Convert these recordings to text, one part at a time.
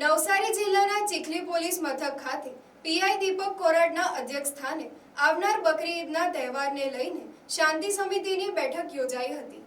નવસારી જિલ્લાના ચીખલી પોલીસ મથક ખાતે પીઆઈ દીપક કોરાડના અધ્યક્ષ સ્થાને આવનાર બકરી ઈદના તહેવારને લઈને શાંતિ સમિતિની બેઠક યોજાઈ હતી.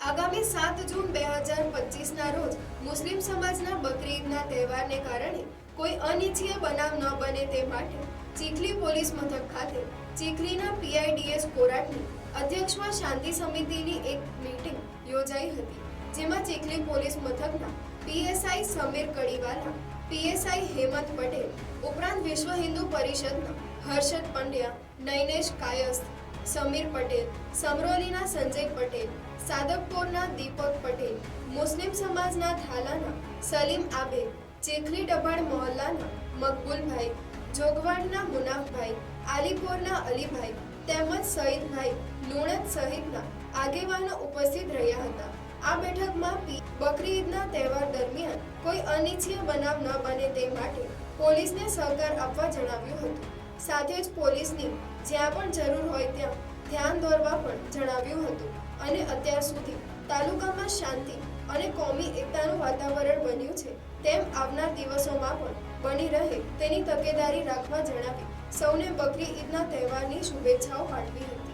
આગામી સાત જૂન બે હજાર પચીસના રોજ મુસ્લિમ સમાજના બકરી ઈદના તહેવારને કારણે કોઈ અનિચ્છીય બનાવ ન બને તે માટે ચીખલી પોલીસ મથક ખાતે ચીખલીના પીઆઈડીએસ કોરાટની અધ્યક્ષમાં શાંતિ સમિતિની એક મીટિંગ યોજાઈ હતી. જેમાં ચીખલી પોલીસ મથકના પીએસઆઈ સમીર કડીવાલા, પીએસઆઈ હેમંત પટેલ, ઉપરાંત વિશ્વ હિન્દુ પરિષદના હર્ષદ પંડ્યા, નૈનેશ કાયસ્થ, સમીર પટેલ, સમરોલીના સંજય પટેલ સાદકપોરના દીપક પટેલ, મુસ્લિમ સમાજના થાલાના સલીમ આબે, ચેખલી ડભાણ મહોલ્લાના મકબૂલભાઈ, જોગવાડના મુનાફભાઈ, આલીપોરના અલીભાઈ, તેમજ સઈદભાઈ લુણત સહિતના આગેવાનો ઉપસ્થિત રહ્યા હતા. આ બેઠકમાં બકરી ઈદના તહેવાર દરમિયાન કોઈ અનિચ્છીય બનાવ ન બને તે માટે પોલીસને સહકાર આપવા જણાવ્યું હતું. સાથે જ પોલીસની જ્યાં પણ જરૂર હોય ત્યાં ધ્યાન દોરવા પણ જણાવ્યું હતું અને અત્યાર સુધી તાલુકામાં શાંતિ અને કોમી એકતાનું વાતાવરણ બન્યું છે તેમ આવનાર દિવસોમાં પણ બની રહે તેની તકેદારી રાખવા જણાવી સૌને બકરી ઈદના તહેવારની શુભેચ્છાઓ પાઠવી હતી.